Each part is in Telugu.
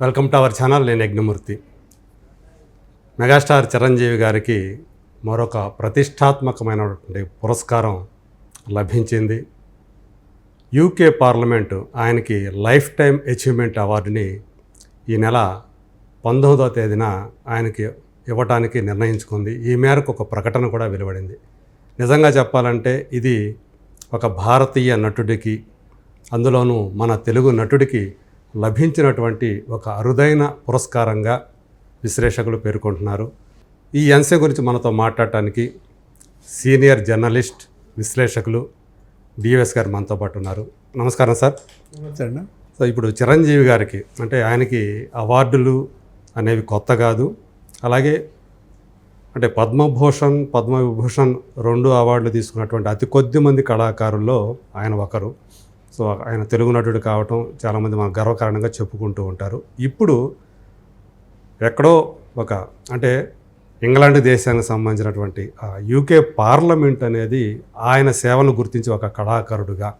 వెల్కమ్ టు అవర్ ఛానల్ నేను యజ్ఞమూర్తి. మెగాస్టార్ చిరంజీవి గారికి మరొక ప్రతిష్టాత్మకమైనటువంటి పురస్కారం లభించింది. యూకే పార్లమెంటు ఆయనకి లైఫ్ టైం అచీవ్మెంట్ అవార్డుని ఈ నెల పంతొమ్మిదవ తేదీన ఆయనకి ఇవ్వటానికి నిర్ణయించుకుంది. ఈ మేరకు ఒక ప్రకటన కూడా వెలువడింది. నిజంగా చెప్పాలంటే ఇది ఒక భారతీయ నటుడికి అందులోనూ మన తెలుగు నటుడికి లభించినటువంటి ఒక అరుదైన పురస్కారంగా విశ్లేషకులు పేర్కొంటున్నారు. ఈ అంశం గురించి మనతో మాట్లాడటానికి సీనియర్ జర్నలిస్ట్ విశ్లేషకులు డిఎస్ గారు మనతో పాటు ఉన్నారు. నమస్కారం సార్. నమస్తే సో ఇప్పుడు చిరంజీవి గారికి అంటే ఆయనకి అవార్డులు అనేవి కొత్త కాదు. అలాగే అంటే పద్మభూషణ్ పద్మవిభూషణ్ రెండు అవార్డులు తీసుకున్నటువంటి అతి కొద్ది మంది కళాకారుల్లో ఆయన ఒకరు. సో ఆయన తెలుగు నటుడు కావటం చాలామంది మన గర్వకారణంగా చెప్పుకుంటూ ఉంటారు. ఇప్పుడు ఎక్కడో ఒక అంటే ఇంగ్లాండ్ దేశానికి సంబంధించినటువంటి యూకే పార్లమెంట్ అనేది ఆయన సేవలు గుర్తించి ఒక కళాకారుడుగా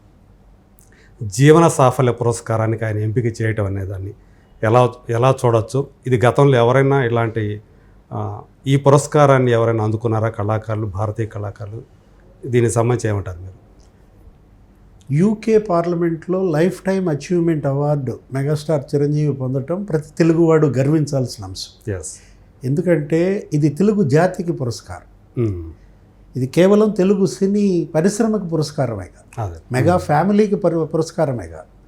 జీవన సాఫల్య పురస్కారానికి ఆయన ఎంపిక చేయటం అనేదాన్ని ఎలా ఎలా చూడొచ్చు? ఇది గతంలో ఎవరైనా ఇలాంటి ఈ పురస్కారాన్ని ఎవరైనా అందుకున్నారా? కళాకారులు భారతీయ కళాకారులు దీనికి సంబంధించి ఏమంటారు మీరు? యూకే పార్లమెంట్లో life time achievement award megastar Chiranjeevi పొందటం ప్రతి తెలుగువాడు గర్వించాల్సిన అంశం. ఎందుకంటే ఇది తెలుగు జాతికి పురస్కారం. ఇది కేవలం తెలుగు సినీ పరిశ్రమకు పురస్కారమే కాదు. అదే. మెగా ఫ్యామిలీకి పరు పురస్కారమే కాదు.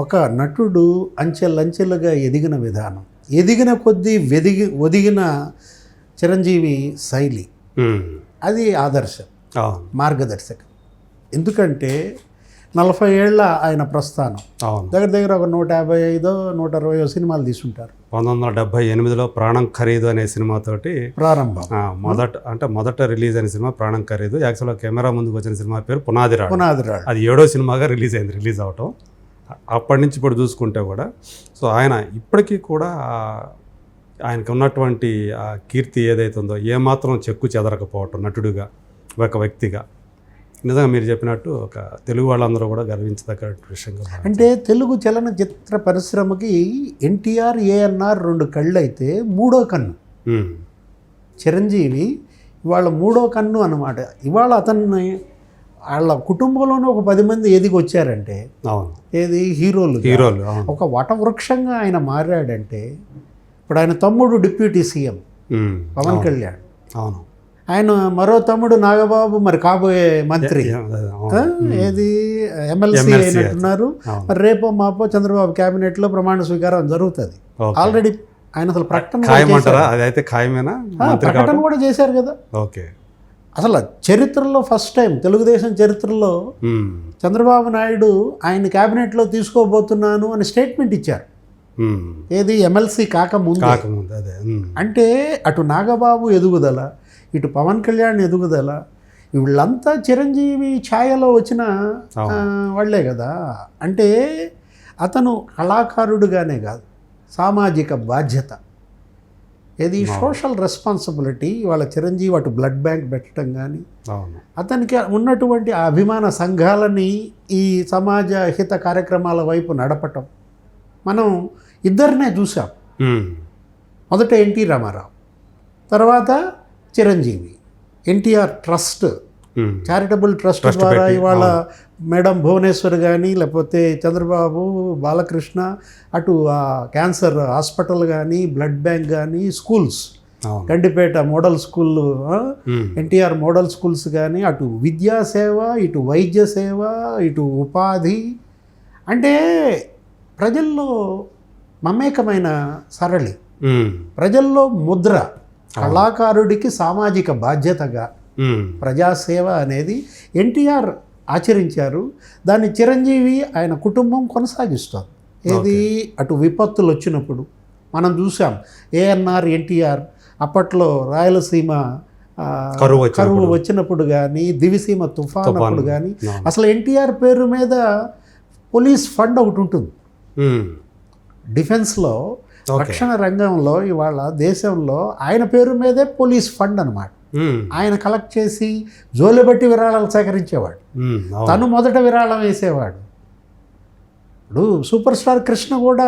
ఒక నటుడు అంచెలంచెలుగా ఎదిగిన విధానం ఎదిగిన కొద్దీ వెదిగి ఒదిగిన చిరంజీవి శైలి. ఉమ్. అది ఆదర్శం మార్గదర్శకం. ఎందుకంటే నలభై ఏళ్ళ ఆయన ప్రస్థానం. దగ్గర దగ్గర ఒక నూట యాభై ఐదో నూట అరవయో సినిమాలు తీసుంటారు. పంతొమ్మిది వందల డెబ్బై ఎనిమిదిలో ప్రాణం ఖరీదు అనే సినిమాతోటి ప్రారంభం. మొదట అంటే మొదట రిలీజ్ అయిన సినిమా ప్రాణం ఖరీదు. యాక్చువల్గా కెమెరా ముందుకు వచ్చిన సినిమా పేరు పునాది రాడు పునాది రాడు అది ఏడో సినిమాగా రిలీజ్ అయింది రిలీజ్ అవటం. అప్పటి నుంచి ఇప్పుడు చూసుకుంటే కూడా సో ఆయన ఇప్పటికీ కూడా ఆయనకు ఉన్నటువంటి ఆ కీర్తి ఏదైతే ఉందో ఏమాత్రం చెక్కు చెదరకపోవటం నటుడుగా ఒక వ్యక్తిగా. నిజంగా మీరు చెప్పినట్టు ఒక తెలుగు వాళ్ళందరూ కూడా గర్వించదగ్గ విషయంగా. అంటే తెలుగు చలనచిత్ర పరిశ్రమకి ఎన్టీఆర్ ఏఎన్ఆర్ రెండు కళ్ళు అయితే మూడో కన్ను. చిరంజీవి ఇవాళ మూడో కన్ను అన్నమాట. ఇవాళ అతన్ని వాళ్ళ కుటుంబంలోనే ఒక పది మంది ఎదిగి వచ్చారంటే అవును. ఏది? హీరోలు హీరోలు అవును. ఒక వటవృక్షంగా ఆయన మారాడంటే ఇప్పుడు ఆయన తమ్ముడు డిప్యూటీ సీఎం. పవన్ కళ్యాణ్. అవును. ఆయన మరో తమ్ముడు నాగబాబు మరి కాబోయే మంత్రి. ఏది? ఎమ్మెల్సీ అయినట్టున్నారు. మరి రేపో మాపో చంద్రబాబు క్యాబినెట్లో ప్రమాణ స్వీకారం జరుగుతుంది. ఆల్రెడీ ఆయన అసలు ప్రకటన కూడా ఖాయమంటారా? అది అయితే ఖాయమేనా? ప్రకటన కూడా చేశారు కదా. ఓకే. అసలు చరిత్రలో ఫస్ట్ టైం తెలుగుదేశం చరిత్రలో చంద్రబాబు నాయుడు ఆయన క్యాబినెట్లో తీసుకోబోతున్నాను అని స్టేట్మెంట్ ఇచ్చారు. ఏది? ఎమ్మెల్సీ కాకముందు. అంటే అటు నాగబాబు ఎదుగుదల ఇటు పవన్ కళ్యాణ్ ఎదుగుదల వీళ్ళంతా చిరంజీవి ఛాయలో వచ్చిన వాళ్ళే కదా. అంటే అతను కళాకారుడుగానే కాదు సామాజిక బాధ్యత. ఏది సోషల్ రెస్పాన్సిబిలిటీ వాళ్ళ చిరంజీవి అటు బ్లడ్ బ్యాంక్ పెట్టడం కానీ అతనికి ఉన్నటువంటి ఆ అభిమాన సంఘాలని ఈ సమాజ హిత కార్యక్రమాల వైపు నడపటం మనం ఇద్దరినే చూసాం మొదట ఎన్టీ రామారావు తర్వాత Chiranjeevi. NTR trust charitable trust ద్వారా ఇవాళ మేడం భువనేశ్వర్ కానీ లేకపోతే చంద్రబాబు బాలకృష్ణ అటు ఆ క్యాన్సర్ హాస్పిటల్ కానీ బ్లడ్ బ్యాంక్ కానీ schools. Gandipet model school NTR model schools కానీ అటు విద్యా సేవ ఇటు వైద్య సేవ ఇటు ఉపాధి. అంటే ప్రజల్లో మమేకమైన సరళి. ప్రజల్లో ముద్ర. కళాకారుడికి సామాజిక బాధ్యతగా ప్రజాసేవ అనేది ఎన్టీఆర్ ఆచరించారు దాన్ని చిరంజీవి ఆయన కుటుంబం కొనసాగిస్తోంది ఏది అటు విపత్తులు వచ్చినప్పుడు మనం చూసాం ఏఎన్ఆర్ ఎన్టీఆర్ అప్పట్లో రాయలసీమ కరువు వచ్చినప్పుడు. కరువు వచ్చినప్పుడు కానీ దివిసీమ తుఫాన్. అప్పుడు కానీ. అసలు ఎన్టీఆర్ పేరు మీద పోలీస్ ఫండ్ ఒకటి ఉంటుంది డిఫెన్స్లో. రక్షణ రంగంలో ఇవాళ దేశంలో ఆయన పేరు మీదే పోలీస్ ఫండ్ అనమాట ఆయన కలెక్ట్ చేసి జోలెబట్టి విరాళాలు సేకరించేవాడు. తను మొదట విరాళం వేసేవాడు. ఇప్పుడు సూపర్ స్టార్ కృష్ణ కూడా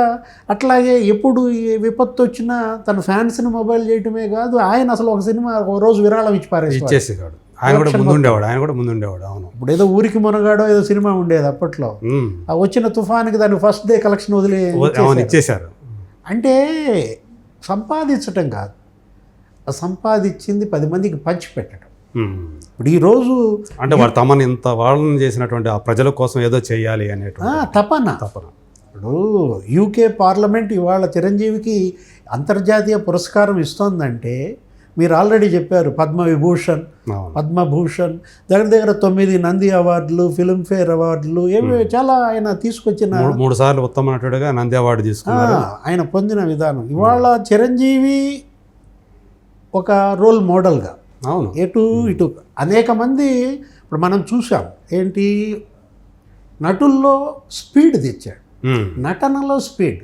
అట్లాగే ఎప్పుడు ఈ విపత్తు వచ్చినా తన ఫ్యాన్స్ని మొబైల్ చేయటమే కాదు ఆయన అసలు ఒక సినిమా ఒక రోజు విరాళం ఇచ్చి పారేసేవాడు. ఆయన కూడా ముందుండేవాడు ఆయన కూడా ముందుండేవాడు అవును. ఇప్పుడు ఏదో ఊరికి మునగాడో ఏదో సినిమా ఉండేది అప్పట్లో. ఆ వచ్చిన తుఫానికి దాని ఫస్ట్ డే కలెక్షన్ వదిలే అవును ఇచ్చేశారు. అంటే సంపాదించటం కాదు. సంపాదించింది పది మందికి పంచి పెట్టడం ఉమ్. ఇప్పుడు ఈరోజు అంటే వాడు తమను ఇంత వాళ్ళని చేసినటువంటి ఆ ప్రజల కోసం ఏదో చేయాలి అనేటువంటి తపన. తపన. ఇప్పుడు యూకే పార్లమెంట్ ఇవాళ చిరంజీవికి అంతర్జాతీయ పురస్కారం ఇస్తోందంటే మీరు ఆల్రెడీ చెప్పారు పద్మ విభూషణ్ అవును. పద్మభూషణ్ దగ్గర దగ్గర తొమ్మిది నంది అవార్డులు ఫిల్మ్ఫేర్ అవార్డులు ఏమి చాలా ఆయన తీసుకొచ్చిన మూడు సార్లు ఉత్తమ నటుడిగా నంది అవార్డు తీసుకున్నారు. ఆయన పొందిన విధానం. ఇవాళ చిరంజీవి ఒక రోల్ మోడల్గా. అవును. ఎటు ఇటు. అనేక మంది ఇప్పుడు మనం చూసాం ఏంటి? నటుల్లో స్పీడ్ తెచ్చాడు. నటనలో స్పీడ్.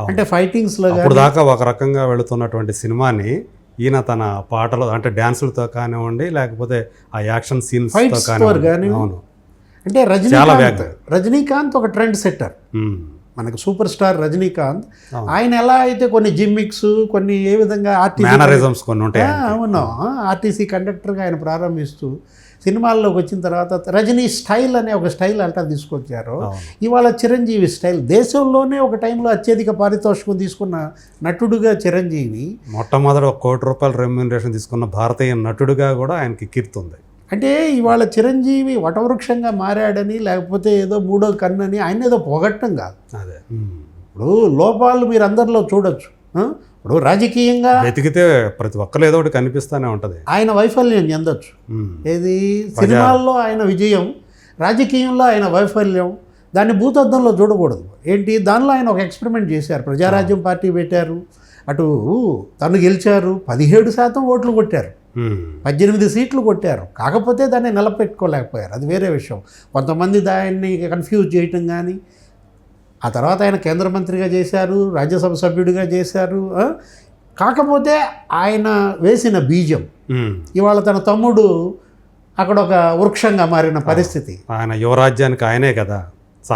అంటే ఫైటింగ్స్లో దాకా ఒక రకంగా వెళుతున్నటువంటి సినిమాని ఈయన తన పాటలు అంటే డ్యాన్సులతో కానివ్వండి లేకపోతే ఆ యాక్షన్ సీన్స్తో Fights తో కానివ్వండి. కానీ- అవును. అంటే రజనీకాంత్ రజనీకాంత్ ఒక ట్రెండ్ సెట్టర్. మనకు సూపర్ స్టార్ రజనీకాంత్. ఆయన ఎలా అయితే కొన్ని జిమ్మిక్స్ కొన్ని ఏ విధంగా ఆర్టీసీ అవును. ఆర్టీసీ కండక్టర్గా ఆయన ప్రారంభిస్తూ సినిమాల్లోకి వచ్చిన తర్వాత రజనీ స్టైల్ అనే ఒక స్టైల్ అంటా తీసుకొచ్చారు. ఇవాళ చిరంజీవి స్టైల్ దేశంలోనే ఒక టైంలో అత్యధిక పారితోషికం తీసుకున్న నటుడుగా చిరంజీవి మొట్టమొదటి ఒక కోటి రూపాయల రెమ్యూనరేషన్ తీసుకున్న భారతీయ నటుడిగా కూడా ఆయనకి కీర్తి ఉంది అంటే ఇవాళ చిరంజీవి వటవృక్షంగా మారాడని లేకపోతే ఏదో మూడో కన్నని ఆయన ఏదో పొగట్టం కాదు అదే. ఇప్పుడు లోపాలు మీరు అందరిలో చూడొచ్చు? ఇప్పుడు రాజకీయంగా వెతికితే ప్రతి ఒక్కరు ఏదో ఒకటి కనిపిస్తానే ఉంటది. ఆయన వైఫల్యం చెందొచ్చు. ఏది? సినిమాల్లో ఆయన విజయం రాజకీయంలో ఆయన వైఫల్యం దాన్ని భూతద్దంలో చూడకూడదు. ఏంటి? దానిలో ఆయన ఒక ఎక్స్పెరిమెంట్ చేశారు. ప్రజారాజ్యం పార్టీ పెట్టారు. అటు తను గెలిచారు. పదిహేడు శాతం ఓట్లు కొట్టారు. పద్దెనిమిది సీట్లు కొట్టారు. కాకపోతే దాన్ని నిలబెట్టుకోలేకపోయారు. అది వేరే విషయం. కొంతమంది దాన్ని కన్ఫ్యూజ్ చేయటం కానీ ఆ తర్వాత ఆయన కేంద్ర మంత్రిగా చేశారు రాజ్యసభ సభ్యుడిగా చేశారు? కాకపోతే ఆయన వేసిన బీజం. ఇవాళ తన తమ్ముడు అక్కడ ఒక వృక్షంగా మారిన పరిస్థితి. ఆయన యువరాజ్యానికి ఆయనే కదా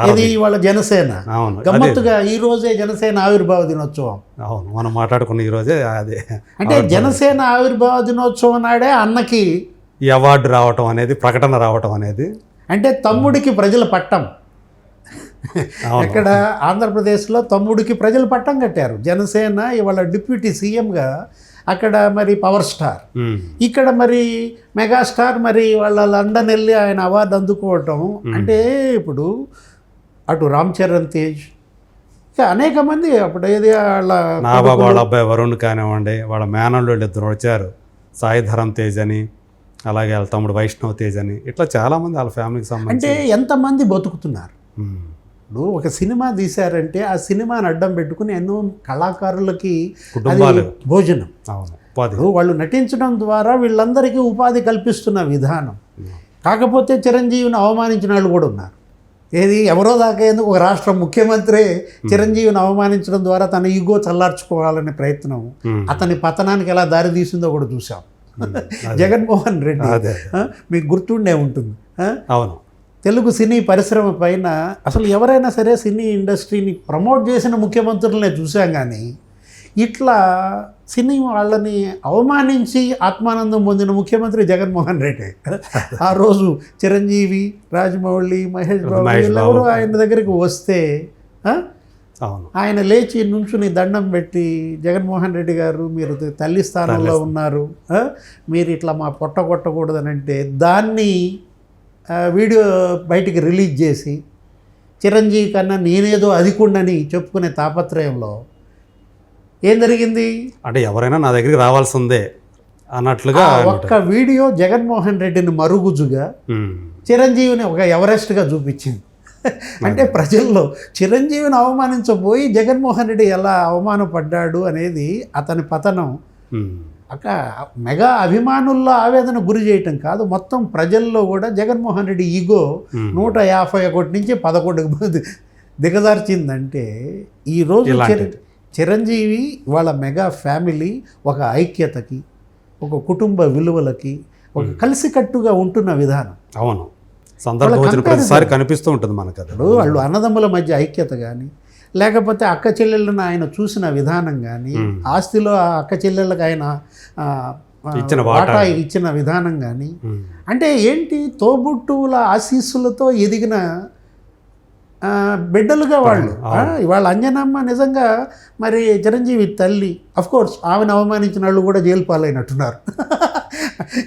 ఇది ఇవాళ జనసేన. గమ్మత్తుగా ఈ రోజే జనసేన ఆవిర్భావ దినోత్సవం. అవును మనం మాట్లాడుకున్న ఈ రోజే అదే. అంటే జనసేన ఆవిర్భావ దినోత్సవం నాడే అన్నకి ఈ అవార్డు రావటం అనేది ప్రకటన రావటం అనేది. అంటే తమ్ముడికి ప్రజల పట్టం. ఇక్కడ ఆంధ్రప్రదేశ్లో తమ్ముడికి ప్రజలు పట్టం కట్టారు. జనసేన ఇవాళ డిప్యూటీ సీఎంగా అక్కడ మరి పవర్ స్టార్. ఇక్కడ మరి మెగాస్టార్ మరి వాళ్ళ లండన్ వెళ్ళి ఆయన అవార్డు అందుకోవటం. అంటే ఇప్పుడు అటు రామ్ చరణ్ తేజ్ ఇంకా అనేక మంది అప్పుడు ఏది వాళ్ళ నాబాబు వాళ్ళ అబ్బాయి వరుణ్ కానివ్వండి వాళ్ళ మేనల్లుళ్ళు ఇద్దరు వచ్చారు. సాయి ధరం తేజ్ అని అలాగే వాళ్ళ తమ్ముడు వైష్ణవ్ తేజ్ అని ఇట్లా చాలా మంది వాళ్ళ ఫ్యామిలీకి సంబంధించి అంటే ఎంతమంది బతుకుతున్నారు. ఇప్పుడు ఒక సినిమా తీశారంటే ఆ సినిమాని అడ్డం పెట్టుకుని ఎన్నో కళాకారులకి భోజనం. అవును. వాళ్ళు నటించడం ద్వారా వీళ్ళందరికీ ఉపాధి కల్పిస్తున్న విధానం. కాకపోతే చిరంజీవిని అవమానించిన వాళ్ళు కూడా ఉన్నారు. ఏది? ఎవరో దాకా ఎందుకు ఒక రాష్ట్ర ముఖ్యమంత్రి చిరంజీవిని అవమానించడం ద్వారా తన ఈగో చల్లార్చుకోవాలనే ప్రయత్నం. అతని పతనానికి ఎలా దారి తీసిందో కూడా చూసాం జగన్మోహన్ రెడ్డి. మీకు గుర్తుండే ఉంటుంది? అవును. తెలుగు సినీ పరిశ్రమ పైన అసలు ఎవరైనా సరే సినీ ఇండస్ట్రీని ప్రమోట్ చేసిన ముఖ్యమంత్రులనే చూసాం కానీ ఇట్లా సినీ వాళ్ళని అవమానించి ఆత్మానందం పొందిన ముఖ్యమంత్రి జగన్మోహన్ రెడ్డి ఆ రోజు చిరంజీవి రాజమౌళి మహేష్ బాబు. ఆయన దగ్గరికి వస్తే అవును ఆయన లేచి నుంచుని దండం పెట్టి జగన్మోహన్ రెడ్డి గారు మీరు తల్లి స్థానంలో ఉన్నారు? మీరు ఇట్లా మా పొట్ట కొట్టకూడదని అంటే దాన్ని వీడియో బయటికి రిలీజ్ చేసి చిరంజీవి కన్నా నేనేదో అధికుండని చెప్పుకునే తాపత్రయంలో ఏం జరిగింది? అంటే ఎవరైనా నా దగ్గరికి రావాల్సిందే అన్నట్లుగా ఒక్క వీడియో జగన్మోహన్ రెడ్డిని మరుగుజుగా. చిరంజీవిని ఒక ఎవరెస్ట్గా చూపించింది. అంటే ప్రజల్లో చిరంజీవిని అవమానించబోయి జగన్మోహన్ రెడ్డి ఎలా అవమానపడ్డాడు అనేది అతని పతనం. అక్క మెగా అభిమానుల్లో ఆవేదన గురి చేయటం కాదు. మొత్తం ప్రజల్లో కూడా జగన్మోహన్ రెడ్డి ఈగో. నూట యాభై ఒకటి నుంచి పదకొండుకి దిగజార్చిందంటే ఈరోజు చిరంజీవి వాళ్ళ మెగా ఫ్యామిలీ ఒక ఐక్యతకి ఒక కుటుంబ విలువలకి ఒక కలిసికట్టుగా ఉంటున్న విధానం. అవును. సందర్భం ప్రతిసారి కనిపిస్తూ ఉంటుంది మనకు అది ఇప్పుడు వాళ్ళు అన్నదమ్ముల మధ్య ఐక్యత కానీ లేకపోతే అక్క చెల్లెళ్ళను ఆయన చూసిన విధానం కానీ ఆస్తిలో ఆ అక్క చెల్లెళ్ళకి ఆయన ఇచ్చిన వాటా. ఇచ్చిన విధానం కానీ. అంటే ఏంటి తోబుట్టువుల ఆశీస్సులతో ఎదిగిన బిడ్డలుగా వాళ్ళు. ఇవాళ అంజనమ్మ నిజంగా మరి చిరంజీవి తల్లి అఫ్ కోర్స్ ఆమెను అవమానించిన వాళ్ళు కూడా జైలు పాలైనట్టున్నారు.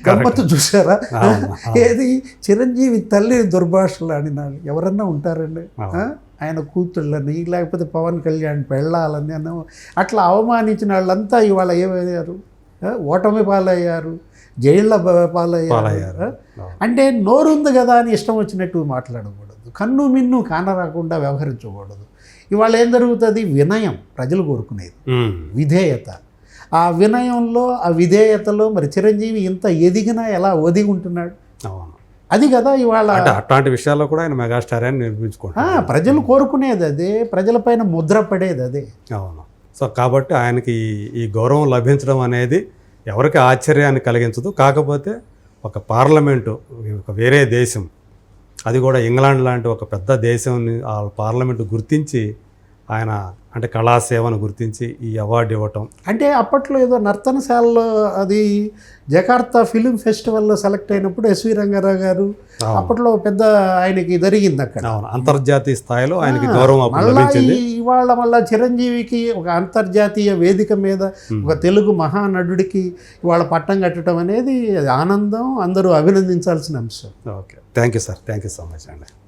గమ్మత్తు చూసారా ఏది? చిరంజీవి తల్లి దుర్భాషలు ఆడిన ఎవరన్నా ఉంటారండి? ఆయన కూతుళ్ళని లేకపోతే పవన్ కళ్యాణ్ పెళ్ళాలని అన్న అట్లా అవమానించిన వాళ్ళంతా ఇవాళ ఏమయ్యారు? ఓటమి పాలయ్యారు జైళ్ళ పాలయ్యారు. అంటే నోరుంది కదా అని ఇష్టం వచ్చినట్టు మాట్లాడకూడదు. కన్ను మిన్ను కానరాకుండా వ్యవహరించకూడదు. ఇవాళ ఏం జరుగుతుంది? వినయం ప్రజలు కోరుకునేది. విధేయత. ఆ వినయంలో ఆ విధేయతలో మరి చిరంజీవి ఇంత ఎదిగినా ఎలా ఒదిగి ఉంటున్నాడు? అవును. అది కదా ఇవాళ అంటే అట్లాంటి విషయాల్లో కూడా ఆయన మెగాస్టార్ అని ఆ, నిరూపించుకుంటారు ప్రజలు కోరుకునేది అదే ప్రజలపైన ముద్ర పడేది అదే. అవును. సో కాబట్టి ఆయనకి ఈ- గౌరవం లభించడం అనేది ఎవరికి ఆశ్చర్యాన్ని కలిగించదు. కాకపోతే ఒక పార్లమెంటు ఒక వేరే దేశం అది కూడా ఇంగ్లాండ్ లాంటి ఒక పెద్ద దేశంని ఆ పార్లమెంటు గుర్తించి ఆయన అంటే కళాసేవను గుర్తించి ఈ అవార్డు ఇవ్వటం. అంటే అప్పట్లో ఏదో నర్తనశాలలో అది జకార్తా ఫిలిం ఫెస్టివల్లో సెలెక్ట్ అయినప్పుడు ఎస్వి రంగారావు గారు. అప్పట్లో పెద్ద ఆయనకి జరిగింది అక్కడ. అవును అంతర్జాతీయ స్థాయిలో ఆయనకి గౌరవం లభించింది. ఇవాళ మళ్ళా చిరంజీవికి ఒక అంతర్జాతీయ వేదిక మీద ఒక తెలుగు మహానటుడికి ఇవాళ పట్టం కట్టడం అనేది ఆనందం అందరూ అభినందించాల్సిన అంశం. Okay. Thank you sir. Thank you so much అండి.